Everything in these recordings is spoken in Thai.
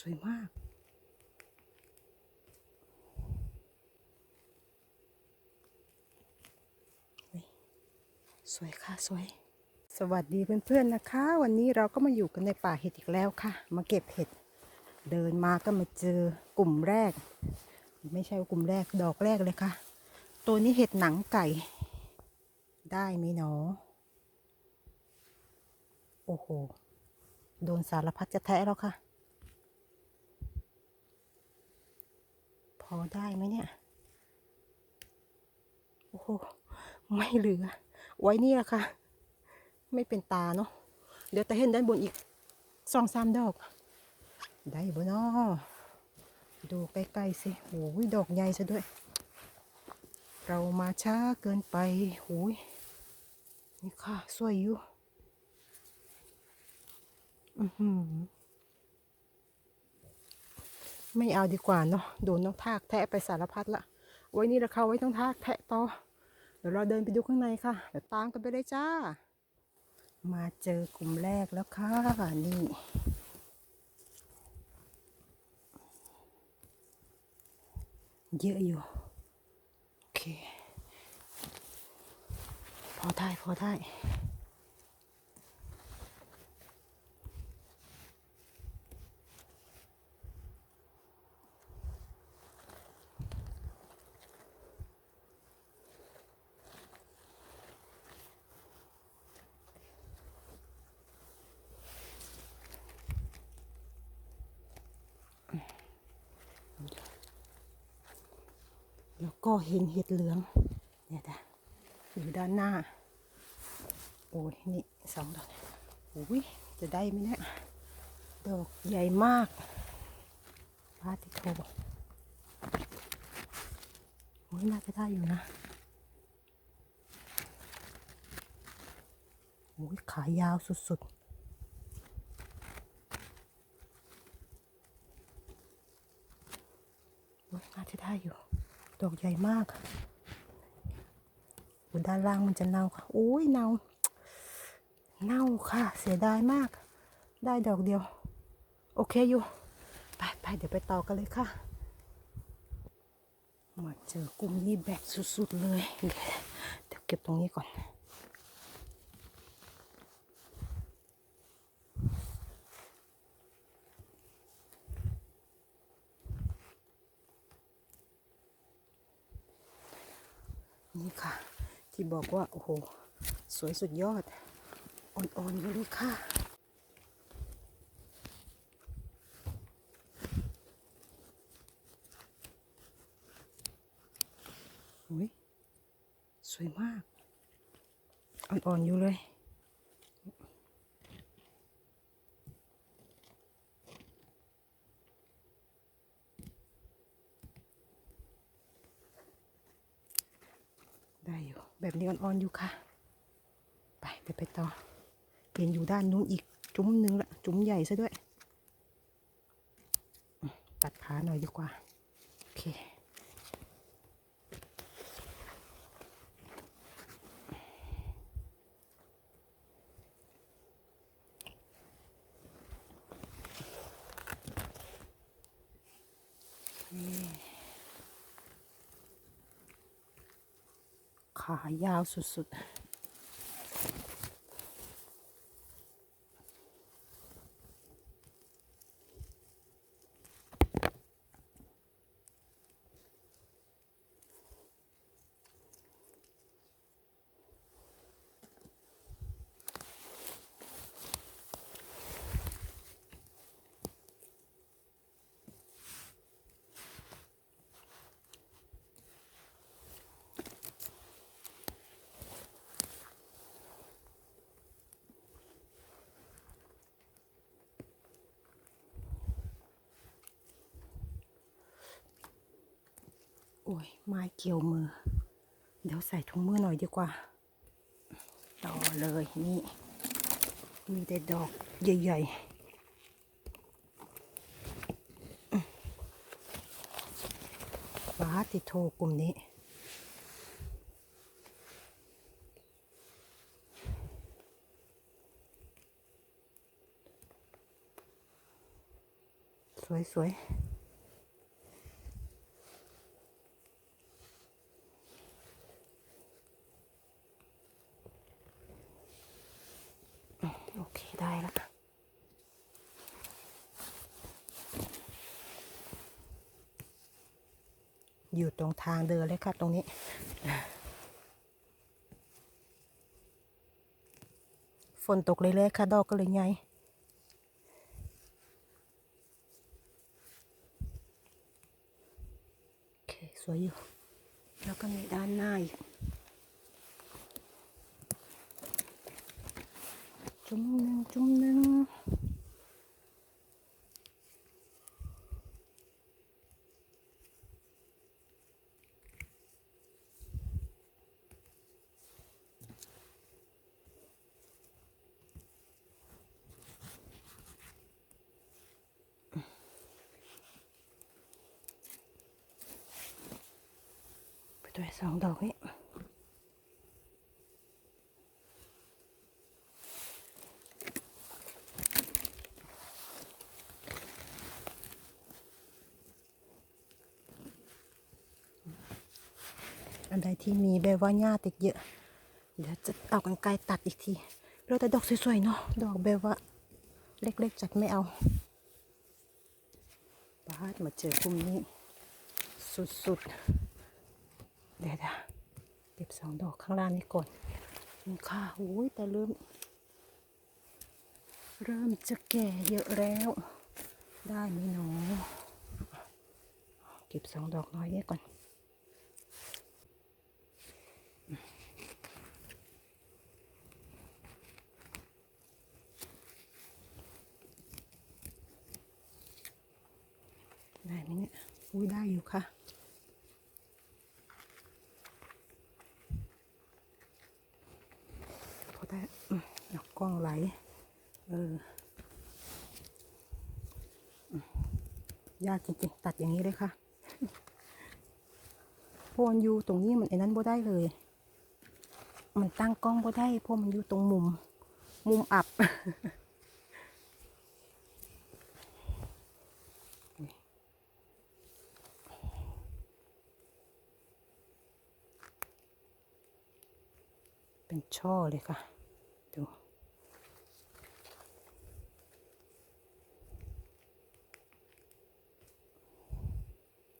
สวยมากนี่สวยค่ะ สวย สวัสดีเพื่อนๆนะคะ วันนี้เราก็มาอยู่กันในป่าเห็ดอีกแล้วค่ะ มาเก็บเห็ด เดินมาก็มาเจอกลุ่มแรก ไม่ใช่กลุ่มแรกดอกแรกเลยค่ะ ตัวนี้เห็ดหนังไก่ ได้ไหมหนอ โอ้โห โดนสารพัดจะแทะแล้วค่ะ อได้ไหมเนี่ย โอ้โห ไม่เหลือ ไว้นี่แหละค่ะ ไม่เป็นตาเนาะ เดี๋ยวแต่เห็นด้านบนอีกสองสามดอก ได้บ่นาะดูใกล้ๆสิโอ้ยดอกใหญ่ซะด้วย เรามาช้าเกินไปโอ้ยนี่ค่ะ สวยอยู่ อือหือ ไม่เอาดีกว่าเนาะโดนน้องทากแทะไปสารพัดละ ไว้นี่ละค่ะไว้ต้องทากแทะต่อ เดี๋ยวเราเดินไปดูข้างในค่ะ เดี๋ยวตามกันไปเลยจ้า มาเจอกลุ่มแรกแล้วค่ะ นี่ เยอะอยู่ โอเค พอได้พอได้ ก็เห็นเห็ดเหลือง เนี่ยจ้ะอยู่ด้านหน้า โอ้ยนี่สองดอกโอ้ยจะได้ไหมเนี่ยดอกใหญ่มากพาติโทโอ้ยน่าจะได้อยู่นะโอ้ยขายาวสุดๆโอ้ยน่าจะได้อยู่ ดอกใหญ่มากบนด้านล่างมันจะเน่าค่ะโอ้ยเน่า เน่าค่ะ เสียดายมาก ได้ดอกเดียว โอเคอยู่ ไปไปเดี๋ยวไปต่อกันเลยค่ะ มาเจอกลุ่มนี้แบกสุดๆเลย เดี๋ยวเก็บตรงนี้ก่อนค่ะ ที่ บอกว่า โอ้โห สวยสุดยอด อ่อนๆอยู่เลยค่ะอุ้ยสวยมาก อ่อนๆอยู่เลย ได้อยู่ แบบนี้อ่อนๆอยู่ค่ะ ไปไปไปต่อเปลี่ยนอยู่ด้านนู้นอีกจุ้มหนึ่งละจุ้มใหญ่ซะด้วย ตัดขาหน่อยดีกว่า โอเค ขายาวสุดๆ โอ้ยไม้เกี่ยวมือ เดี๋ยวใส่ถุงมือหน่อยดีกว่า ต่อเลยนี่ มีแต่ดอกใหญ่ๆฟ้าติดโทกลุ่มนี้ สวยวยสวยอืมโอเค ได้ละ อยู่ตรงทางเดินเลยค่ะตรงนี้ ฝนตกเรื่อยๆค่ะดอกก็เลยใหญ่โอเค สวยอยู่ แล้วก็มีด้านหน้าอีก จุ่มหนึ่งจุ่มหนึ่ง ไป ด้วยสองดอกนี้อันใดที่มีแบบว่าหญ้าติดเยอะ เดี๋ยวจะเอากันไกลตัดอีกทีเหลือแต่ดอกสวยๆเนาะ ดอกแบบว่าเล็กๆจัดไม่เอาบาดมาเจอกลุ่มนี้ สุดๆ เดี๋ยวนะเก็บ สองดอกข้างล่างนี้ก่อนนี่ค่ะโอ้ยแต่เริ่ม เริ่มจะแก่เยอะแล้ว ได้ไหมหนอเก็บสองดอกน้อยนี้ก่อนได้ไหมเนี่ยอุ้ยได้อยู่ค่ะ พอได้อืมเอา กล้องไหล เออยากจริงๆตัดอย่างนี้เลยค่ะเพนอยู่ตรงนี้มันไอ้นั้นบ่ได้เลย มันตั้งกล้องบ่ได้เพราะมันอยู่ตรงมุม มุมอับเป็นช่อเลยค่ะ ดู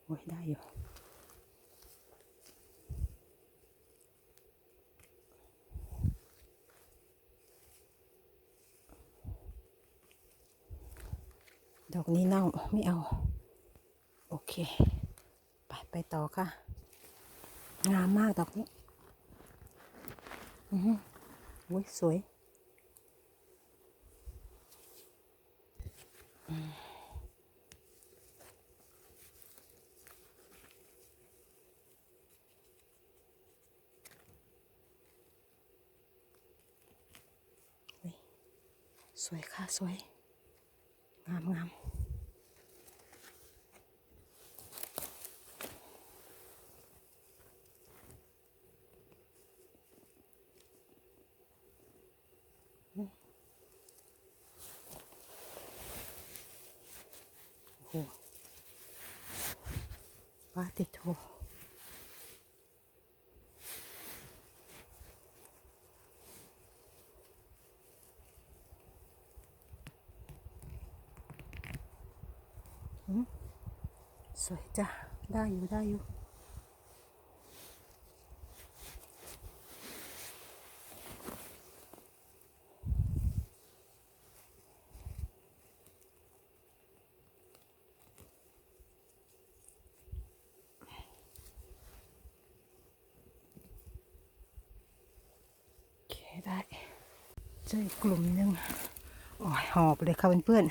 โอ้ยได้อยู่ดอกนี้เน่าไม่เอา โอเค ไปไปต่อค่ะ งามมากดอกนี้ อือหือสวย สวย งามงามโอ้โหปาติดโทอืมสวยจ้ะ ได้อยู่ได้อยู่เคได้เจอกลุ่มหนึ่งโอ้ยหอบเลยค่ะเพื่อน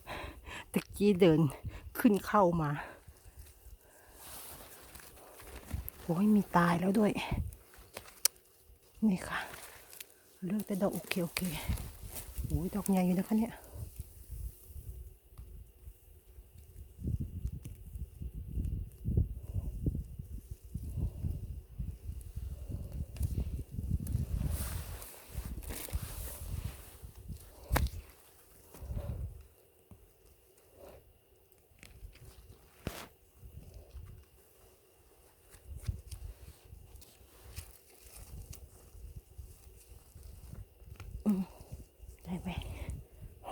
ๆตะกี้เดินขึ้นเข้ามา โอ้ยมีตายแล้วด้วย นี่ค่ะ เลือกแต่ดอกโอเคโอเคโอ้ยดอกใหญ่อยู่นะคะเนี่ย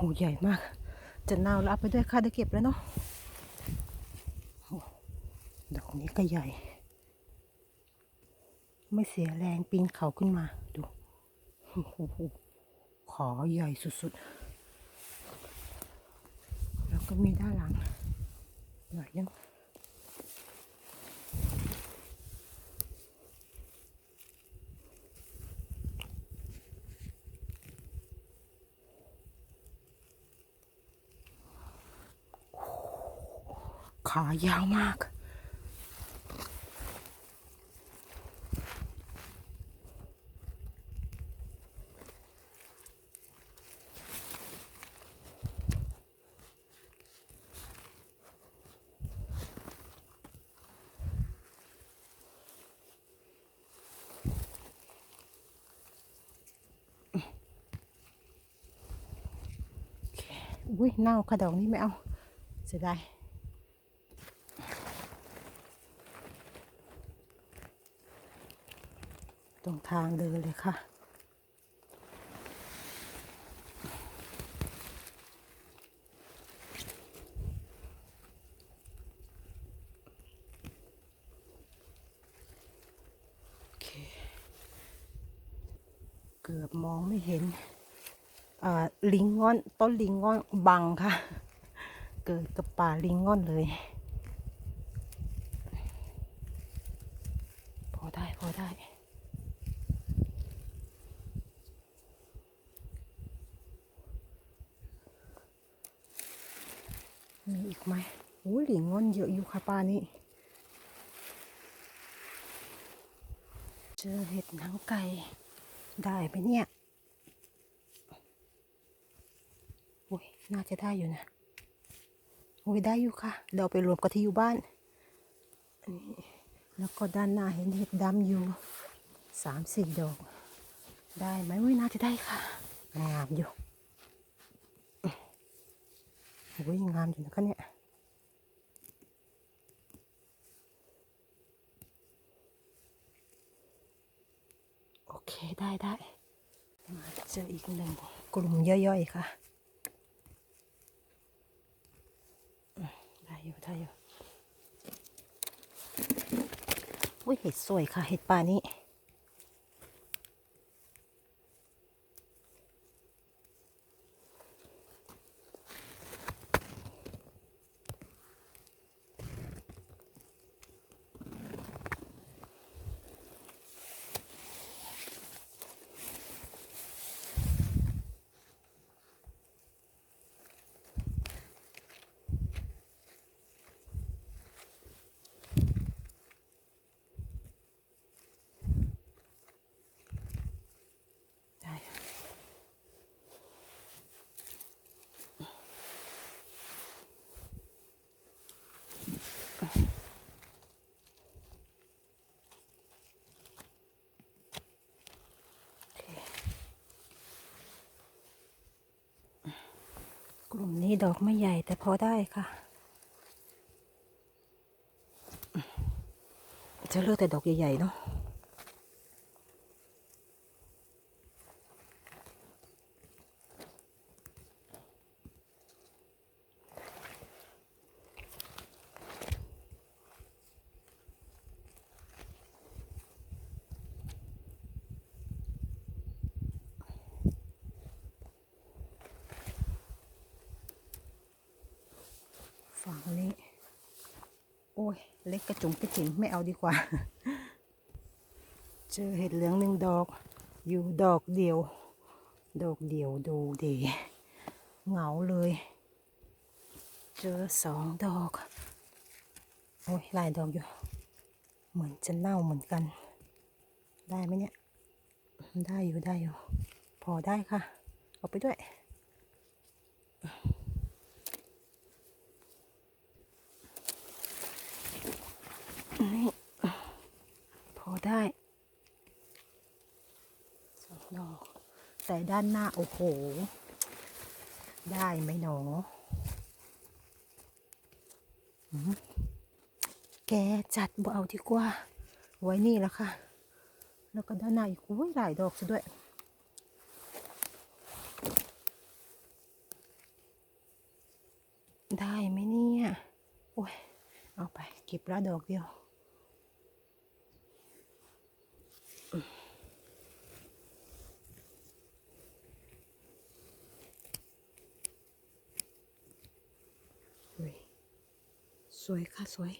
หใหญ่มาก จะน่าแล้วเอาไปด้วยค่าได้เก็บแล้วเนาะโอ้ดอกนี้ก็ใหญ่ ไม่เสียแรงปีนเขาขึ้นมา ดูโอ้โหขอใหญ่สุดๆ แล้วก็มีด้านหลังหน่อยยัง ขายาวมากอุ้ยเน่าค่ะดอกนี้ไม่เอาเสียดาย ตรงทางเดินเลยค่ะ เกือบมองไม่เห็นลิงงอน ต้นลิงงอนบังค่ะ เกิดกับป่าลิงงอนเลย พอได้ พอได้ มีอีกไหมโอ้ยหลิงงอนเยอะอยู่ค่ะป้านี่ เจอเห็ดหนังไก่ ได้ไหมเนี่ยโอ้ยน่าจะได้อยู่นะโอ้ยได้อยู่ค่ะ เดี๋ยวเอาไปรวมกับที่อยู่บ้านนนี้แล้วก็ด้านหน้าเห็นเห็ดดำอยู่สามสี่ดอก ได้ไหมโอ้ยน่าจะได้ค่ะงามอยู่ โอ้ยงามอยู่นะคะเนี่ยโอเคได้ได้มาเจออีกหนึ่งกลุ่มย่อยๆค่ะได้อยู่ได้อยู่อุ้ยเห็ดสวยค่ะ เห็ดป่านี้ กลุ่มนี้ดอกไม่ใหญ่แต่พอได้ค่ะ จะเลือกแต่ดอกใหญ่ๆเนาะ ฝั่งนี้ โอ้ย เล็กกระจุงกระจิ๋มไม่เอาดีกว่า เจอเห็ดเหลืองหนึ่งดอก อยู่ดอกเดียว ดอกเดียวดูดีเหงาเลย เจอสองดอก โอ้ยหลายดอกอยู่ เหมือนจะเน่าเหมือนกัน ได้ไหมเนี่ย ได้อยู่ได้อยู่ พอได้ค่ะ เอาไปด้วย นี่พอ ได้สองดอก แต่ด้านหน้า โอ้โห ได้ไหมหนอ แกจัดบ่เอาดีกว่า ไว้นี่แล้วค่ะ แล้วก็ด้านหน้าอีกโอ้ยหลายดอกซะด้วยได้ไหมเนี่ย โอ้ย เอาไปเก็บละดอกเดียว อุ๊ย สวยค่ะสวย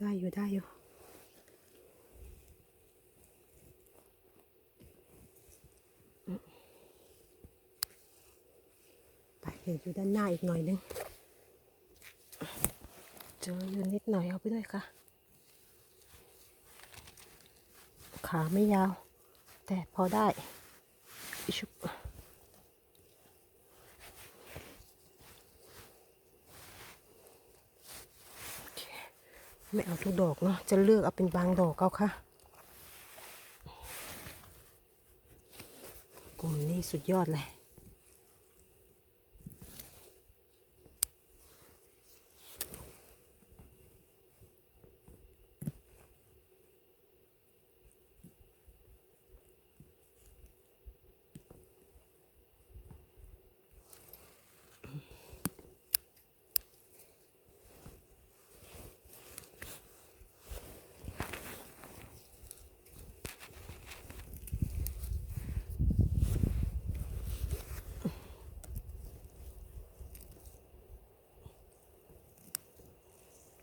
ได้อยู่ได้อยู่ไปเดี๋ยวอยู่ด้านหน้าอีกหน่อยนึงเจออยู่นิดหน่อยเอาไปด้วยค่ะ ขาไม่ยาว แต่พอได้อิชุบโอเค ไม่เอาทุกดอกเนาะจะเลือกเอาเป็นบางดอกเอาค่ะกลุ่มนี้สุดยอดเลย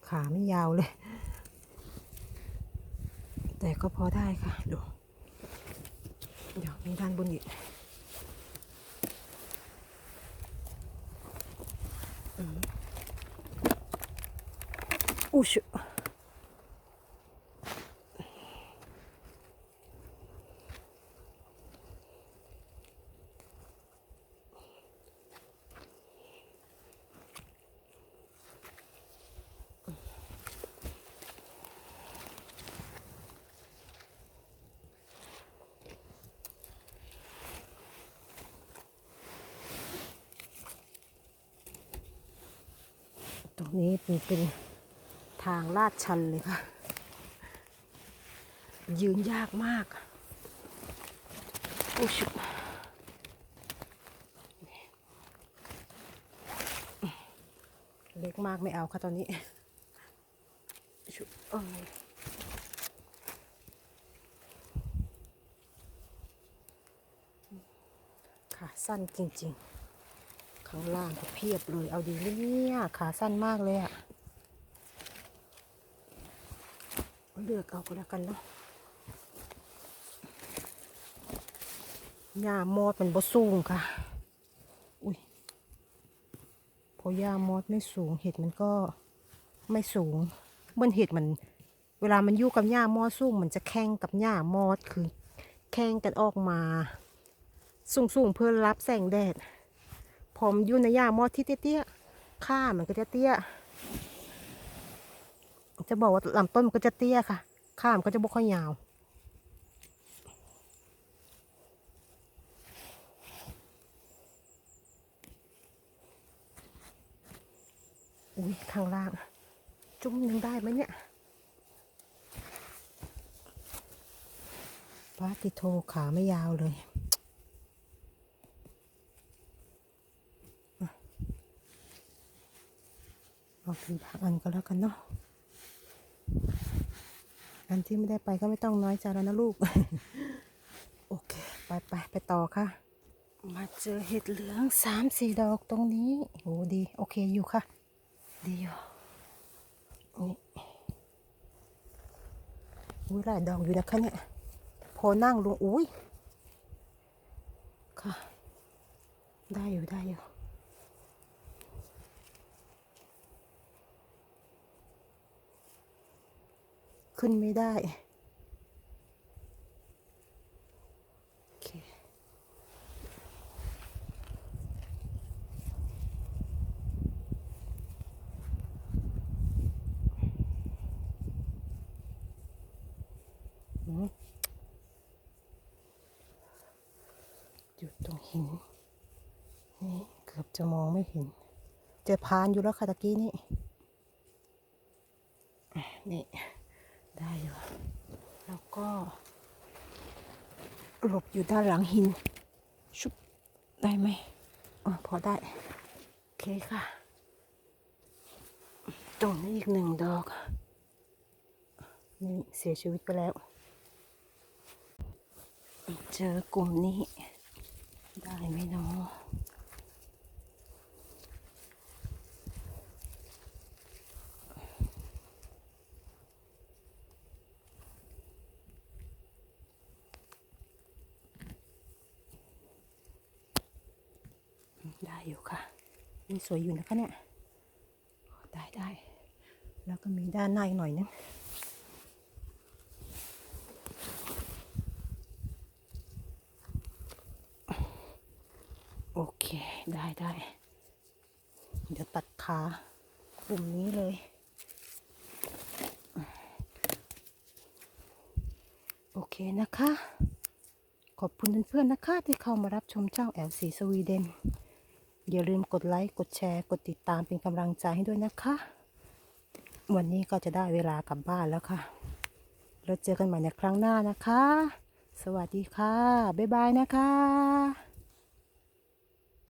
ขาไม่ยาวเลย แต่ก็พอได้ค่ะ ดูเดี๋ยวมีด้านบนอีกอู้ช รงนี้เป็นเป็นทางลาดชันเลยค่ะ ยืนยากมากอู้ชุเล็กมากไม่เอาค่ะตอนนี้ชุบเอ้ยขาสั้นจริง ๆ ข้างล่างก็เพียบเลย เอาดีเลยเนี่ยขาสั้นมากเลยอะเลือกเอาก็แล้วกันเนาะหญ้ามอดมันบ่สูงค่ะ อุ้ยพอหญ้ามอดไม่สูงเห็ดมันก็ไม่สูงเมื่อเห็ดมัน เวลามันอยู่กับหญ้ามอดสูงมันจะแข่งกับหญ้ามอดคือแข่งกันออกมา สูงๆเพื่อรับแสงแดด พอมอยู่ในหญ้ามอดที่เตี้ยๆข้ามันก็จะเตี้ย จะบอกว่าลำต้นมันก็จะเตี้ยค่ะ ข้ามนก็จะบกค่อยยาว อุ้ยข้างล่าง จุ่มหนึ่งได้ไหมเนี่ยปาติโทขาไม่ยาวเลย เอาเป็นบางอันก็แล้วกันเนาะอันที่ไม่ได้ไปก็ไม่ต้องน้อยใจแล้วนะลูก โอเค ไปไปไปต่อค่ะ มาเจอเห็ดเหลืองสามสี่ดอกตรงนี้โหดี โอเคอยู่ค่ะ ดีอยู่นี่อุ้ยหลายดอกอยู่นะคะเนี่ยพอนั่งลงอุ้ยค่ะ ได้อยู่ได้อยู่ ขึ้นไม่ได้โอเคอืมอยู่ตรงหิน นี่เกือบจะมองไม่เห็นจอพานอยู่แล้วค่ะตะกี้นี่ นี่ ได้อยู่แล้วก็หลบอยู่ด้านหลังหิน ชุบได้ไหมอพอได้ โอเคค่ะ ตรงนี้อีกหนึ่งดอก นี่เสียชีวิตไปแล้ว เจอกลุ่มนี้ ได้ไหมเนาะได้อยู่ค่ะนี่ สวยอยู่นะคะเนี่ยได้ได้แล้วก็มีด้านในหน่อยนึงโอเคได้ได้เดี๋ยวตัดขากลุ่มนี้เลย โอเคนะคะ ขอบคุณเพื่อนๆนะคะที่เข้ามารับชมช่องแอลซีสวีเดน อย่าลืมกดไลค์ กดแชร์ กดติดตามเป็นกำลังใจให้ด้วยนะคะ วันนี้ก็จะได้เวลากลับบ้านแล้วค่ะ แล้วเจอกันใหม่ในครั้งหน้านะคะ สวัสดีค่ะ บ๊ายบายนะคะ